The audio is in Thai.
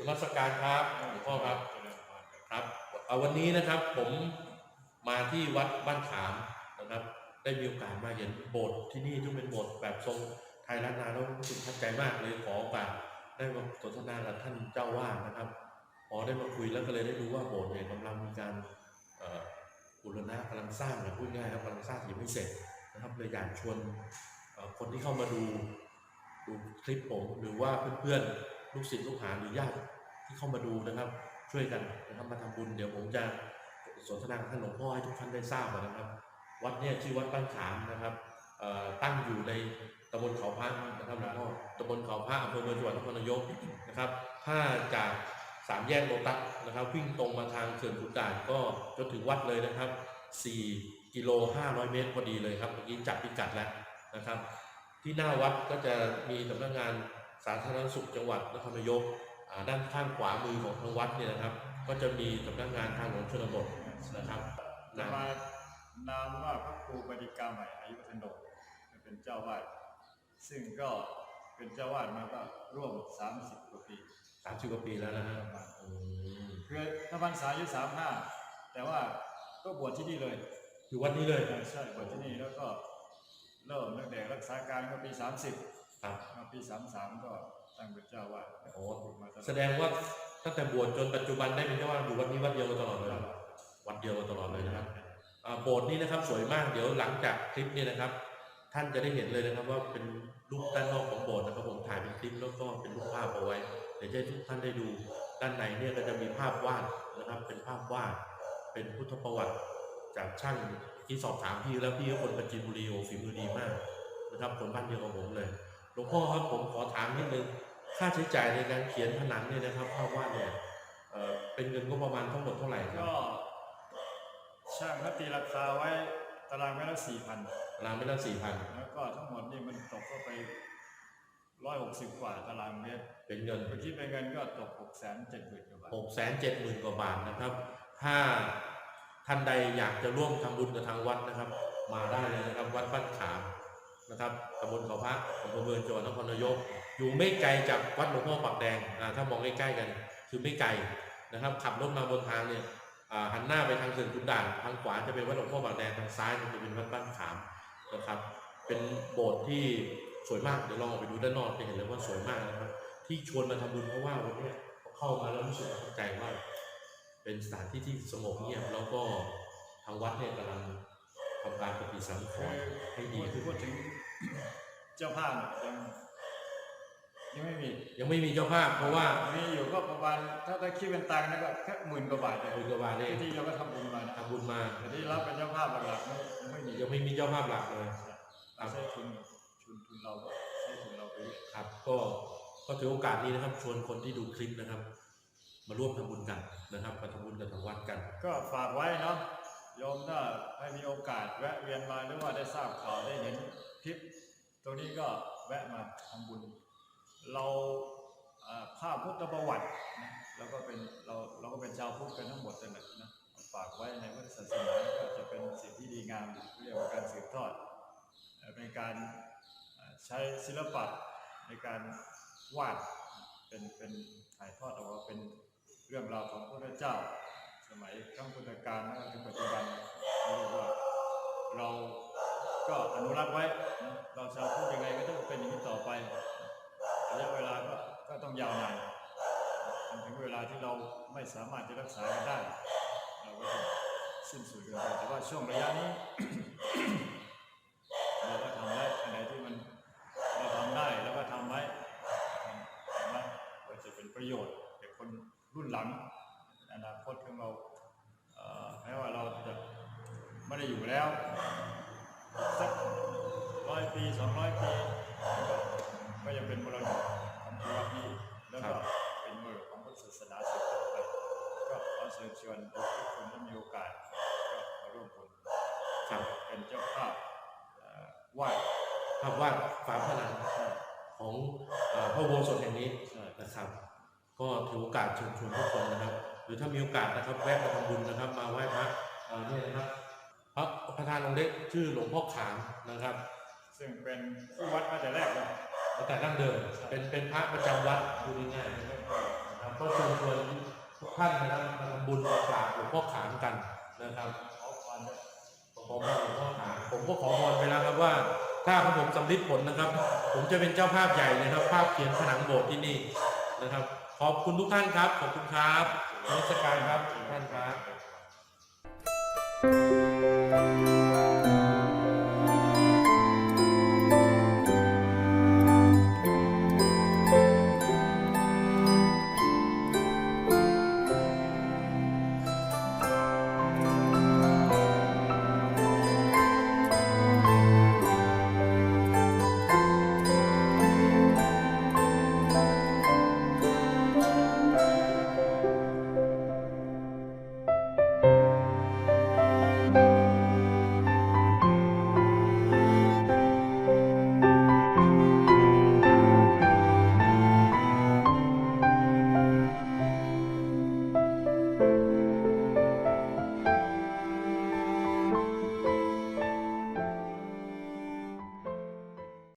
นมัสการครับหลวงพ่อครับครับวันนี้นะครับผมมาที่วัดบ้านขามนะครับ ได้มีโอกาสมาเห็นโบสถ์ที่นี่ที่งเป็นโบสถ์แบบทรงไทยล้านนาแล้วรู้สึกทับใจมากเลยขอโอกาสได้มาสนทนากับท่านเจ้าวาดนะครับพอได้มาคุยแล้วก็เลยได้รู้ว่าโบสถ์เนี่ยกำลังมีการอ่อบูรณะกำลังสร้างนะพูดง่ายครับกำลังสร้างยังไม่เสร็จนะครับเลยอยากชวนคนที่เข้ามาดูดูคลิปผมหรือว่าเพื่อนๆ ลูกศิษย์ลูกหาหรือญาติที่เข้ามาดูนะครับ ช่วยกันนะครับมาทำบุญเดี๋ยวผมจะสนทนาท่านหลวงพ่อให้ทุกท่านได้ทราบนะครับ วัดเนี่ยชื่อวัดบ้านขามนะครับตั้งอยู่ในตำบลเขาพระนะครับหลวงพ่อตำบลเขาพระอำเภอเมืองจังหวัดนครนายกนะครับ ถ้าจากสามแยกโลตัสนะครับ วิ่งตรงมาทางเขื่อนขุนด่านก็จนถึงวัดเลยนะครับ 4 กิโล 500 เมตรพอดีเลยครับเมื่อกี้จับพิกัดแล้วนะครับ ที่หน้าวัดก็จะมีสำนักงาน สาธารณสุขจังหวัดนครนายกด้านข้างขวามือของทางวัดเนี่ยนะครับ ก็จะมีสำนักงานทางหลวงชนบทนะครับนะมานามว่าพระครูปฏิกาใหม่อายุทันโดเป็นเจ้าวาดซึ่งก็เป็นเจ้าวาดมาก็ร่วม 30กว่าปีสามสิบกว่าปีแล้วนะฮะอืมคือถ้าพรรษาอายุ35 แต่ว่าก็บวชที่นี่เลย อยู่วัดนี้เลยใช่บวชที่นี่แล้วก็เริ่มตั้งแต่รักษาการก็ปี 30 ครับมาปี33ก็ตั้งเป็นเจ้าวาดโอ้มาตลอดแสดงว่าตั้งแต่บวชจนปัจจุบันได้เป็นเจ้าว่าอยู่วัดนี้วัดเดียวกันตลอดเลยวัดเดียวกันตลอดเลยนะครับอ่าโบสถ์นี้นะครับสวยมากเดี๋ยวหลังจากคลิปนี้นะครับ ท่านจะได้เห็นเลยนะครับ ว่าเป็นรูปด้านนอกของโบสถ์นะครับผมถ่ายเป็นคลิปแล้วก็เป็นรูปภาพเอาไว้เดี๋ยวจะให้ทุกท่านได้ดูด้านในเนี่ยก็จะมีภาพวาดนะครับ เป็นภาพวาดเป็นพุทธประวัติจากช่างที่สอบถามพี่แล้วพี่ก็คนประจินบุรีโอฝีมือดีมากนะครับคนบ้านเดียวกับผมเลย หลวงพ่อครับผมขอถามนิดนึงค่าใช้จ่ายในการเขียนผนังเนี่ยนะครับภาพวาดเนี่ยเอ่อเป็นเงินก็ประมาณทั้งหมดเท่าไหร่ครับก็ช่างเขาตีราคาไว้ตารางเมตรละ4,000รางไม่ละสี่พันแล้วก็ทั้งหมดนี่มันตกเข้าไปร้อยหกสิบกว่าตารางเมตรเป็นเงินไปคิดเป็นเงินก็ตกหกแสนเจ็ดหมื่นกว่าบาท หกแสนเจ็ดหมื่นกว่าบาทนะครับ ถ้าท่านใดอยากจะร่วมทำบุญกับทางวัดนะครับ มาได้เลยนะครับ วัดบ้านขาม นะครับตำบลเขาพระอำเภอเมืองจังหวัดนครนายก อยู่ไม่ไกลจากวัดหลวงพ่อปากแดงถ้ามองใกล้ๆกัน คือไม่ไกลนะครับ ขับรถมาบนทางเนี่ยหันหน้าไปทางเขื่อนขุนด่านทางขวาจะเป็นวัดหลวงพ่อปากแดงทางซ้ายจะเป็นวัดบ้านขามนะครับ เป็นโบสถ์ที่สวยมากเดี๋ยวลองออกไปดูด้านนอกจะเห็นเลยว่าสวยมากนะครับ ที่ชวนมาทำบุญเพราะว่าวันนี้เข้ามาแล้วรู้สึกประทับใจว่า เป็นสถานที่ที่สงบเงียบแล้วก็ทางวัดเนี่ยกำลัง ทำการปฏิสังขคืรอณ์ให้ดีพูดขึ้นพูดถึงเจ้าภาพเนี่ยยังยังไม่มียังไม่มีเจ้าภาพเพราะว่ามีอยู่ก็ประมาณถ้าถ้าคิดเป็นตังค์นะก็แค่หมื่นกว่าบาทเองอุกบาเนี่ยที่เราก็ทำบุญมานะทำบุญมาแต่ที่รับเป็นเจ้าภาพหลักๆไม่ยังไม่มียังไม่มีเจ้าภาพหลักเลยเราใช้ทุนทุนทุนเราก็ใช้ทุนเราไปครับ ก็ก็ถือโอกาสนี้นะครับ ชวนคนที่ดูคลิปนะครับ มาร่วมทำบุญกันนะครับมาทำบุญกับทางวัดกัน ก็ฝากไว้เนาะ โยมถ้าให้มีโอกาสแวะเวียนมาหรือว่าได้ทราบข่าวได้เห็นคลิปตรงนี้ก็แวะมาทำบุญ เราภาพพุทธประวัตินะแล้วก็เป็นเราเราก็เป็นชาวพุทธกันทั้งหมดเลยนะฝากไว้ในพุทธศาสนาก็จะเป็นสิ่งที่ดีงามเรียกว่าการสืบทอดเป็นการใช้ศิลปะในการวาดเป็นเป็นถ่ายทอดออกมาเป็นเรื่องราวของพระเจ้า สมัยครั้งพุทธกาลนะถึงปัจจุบันเรียกว่าเราก็อนุรักษ์ไว้นะเราชาวพุทธยังไงก็ต้องเป็นอย่างนี้ต่อไประยะเวลาก็ก็ต้องยาวนานจนถึงเวลาที่เราไม่สามารถจะรักษากันได้ เราก็ต้องสิ้นสุดกันไปแต่ว่าช่วงระยะนี้เราก็ทำได้อันไหนที่มันเราทำได้แล้วก็ทำไว้ทำไว้ก็จะเป็นประโยชน์แก่คนรุ่นหลัง อนาคตของเราเอ่อแม้ว่าเราจะไม่ได้อยู่แล้ว สักร้อยปีสองร้อยปี ก็ก็ยังเป็นมรดกของพระพี่แล้วก็เป็นมรดกของพุทธศาสนาสืบต่อไปก็ขอเชิญชวนทุกคนที่มีโอกาสก็มาร่วมบุญครับเป็นเจ้าภาพเอ่อไหว้ภาพวาดฝาผนังใช่ของเอ่อพระอุโบสถแห่งนี้ใช่นะครับ ก็ถือโอกาสเชิญชวนทุกคนนะครับห รือถ้ามีโอกาสนะครับแวะมาทำบุญนะครับ มาไหว้พระเอ่อเนี่ยนะครับพระประธานองค์เล็กชื่อหลวงพ่อขามนะครับ ซึ่งเป็นผู้วัดมาแต่แรกเลยตั้งแต่ดั้งเดิมเป็นเป็นพระประจำวัดดูง่ายๆเริ่มต้นนะครับนะครับก็เชิญชวนทุกท่านนะครับมาทำบุญมากราบหลวงพ่อขานกันนะครับขอพรด้วยขอพรหลวงพ่อขานผมก็ขอพรไปแล้วครับว่าถ้าของผมสำลิดผลนะครับ ผมจะเป็นเจ้าภาพใหญ่เลยครับ ภาพเขียนผนังโบสถ์ที่นี่นะครับ ขอบคุณทุกท่านครับ ขอบคุณครับ นมัสการครับท่านครับ